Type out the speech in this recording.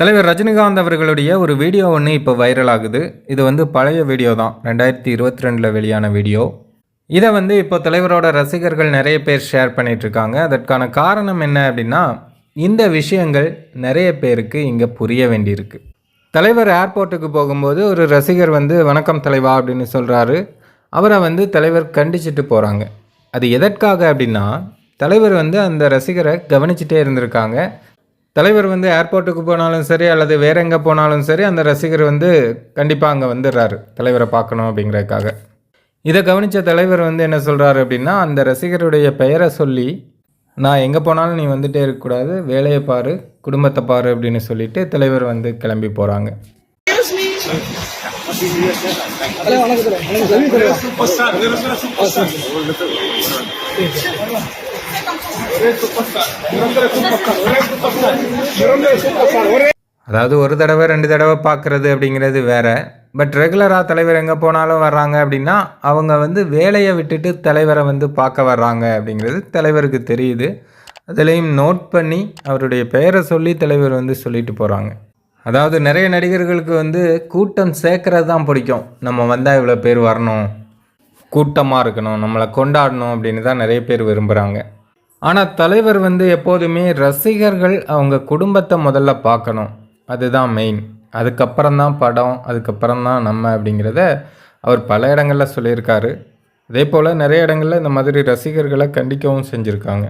தலைவர் ரஜினிகாந்த் அவர்களுடைய ஒரு வீடியோ ஒன்று இப்போ வைரல் ஆகுது. இது வந்து பழைய வீடியோ தான். ரெண்டாயிரத்தி இருபத்தி ரெண்டில் வெளியான வீடியோ. இதை வந்து இப்போ தலைவரோட ரசிகர்கள் நிறைய பேர் ஷேர் பண்ணிகிட்ருக்காங்க அதற்கான காரணம் என்ன அப்படின்னா இந்த விஷயங்கள் நிறைய பேருக்கு இங்கே புரிய வேண்டியிருக்கு. தலைவர் ஏர்போர்ட்டுக்கு போகும்போது ஒரு ரசிகர் வந்து வணக்கம் தலைவா அப்படின்னு சொல்கிறாரு அவரை வந்து தலைவர் கண்டிச்சிட்டு போகிறாங்க அது எதற்காக அப்படின்னா தலைவர் வந்து அந்த ரசிகரை கவனிச்சிட்டே இருந்திருக்காங்க. தலைவர் வந்து ஏர்போர்ட்டுக்கு போனாலும் சரி அல்லது வேற எங்கே போனாலும் சரி அந்த ரசிகர் வந்து கண்டிப்பாக அங்கே வந்துடுறாரு. தலைவரை பார்க்கணும் அப்படிங்கிறதுக்காக. இதை கவனித்த தலைவர் வந்து என்ன சொல்கிறாரு அப்படின்னா அந்த ரசிகருடைய பெயரை சொல்லி நான் எங்கே போனாலும் நீ வந்துட்டே இருக்கக்கூடாது வேலையை பாரு குடும்பத்தை பாரு அப்படின்னு சொல்லிட்டு தலைவர் வந்து கிளம்பி போகிறாங்க அதாவது ஒரு தடவை ரெண்டு தடவை பார்க்குறது அப்படிங்கிறது வேற. பட் ரெகுலராக தலைவர் எங்கே போனாலும் வர்றாங்க அப்படின்னா அவங்க வந்து வேலையை விட்டுட்டு தலைவரை வந்து பார்க்க வர்றாங்க அப்படிங்கிறது தலைவருக்கு தெரியுது. அதுலேயும் நோட் பண்ணி அவருடைய பெயரை சொல்லி தலைவர் வந்து சொல்லிட்டு போகிறாங்க அதாவது நிறைய நடிகர்களுக்கு வந்து கூட்டம் சேர்க்கறது தான் பிடிக்கும். நம்ம வந்தால் இவ்வளோ பேர் வரணும். கூட்டமாக இருக்கணும். நம்மளை கொண்டாடணும் அப்படின்னு தான் நிறைய பேர் விரும்புகிறாங்க ஆனால் தலைவர் வந்து எப்போதுமே ரசிகர்கள் அவங்க குடும்பத்தை முதல்ல பார்க்கணும். அதுதான் மெயின் அதுக்கப்புறம் தான் படம் அதுக்கப்புறம் தான் நம்ம அப்படிங்கிறத அவர் பல இடங்களில் சொல்லியிருக்காரு. அதே போல் நிறைய இடங்களில் இந்த மாதிரி ரசிகர்களை கண்டிக்கவும் செஞ்சுருக்காங்க.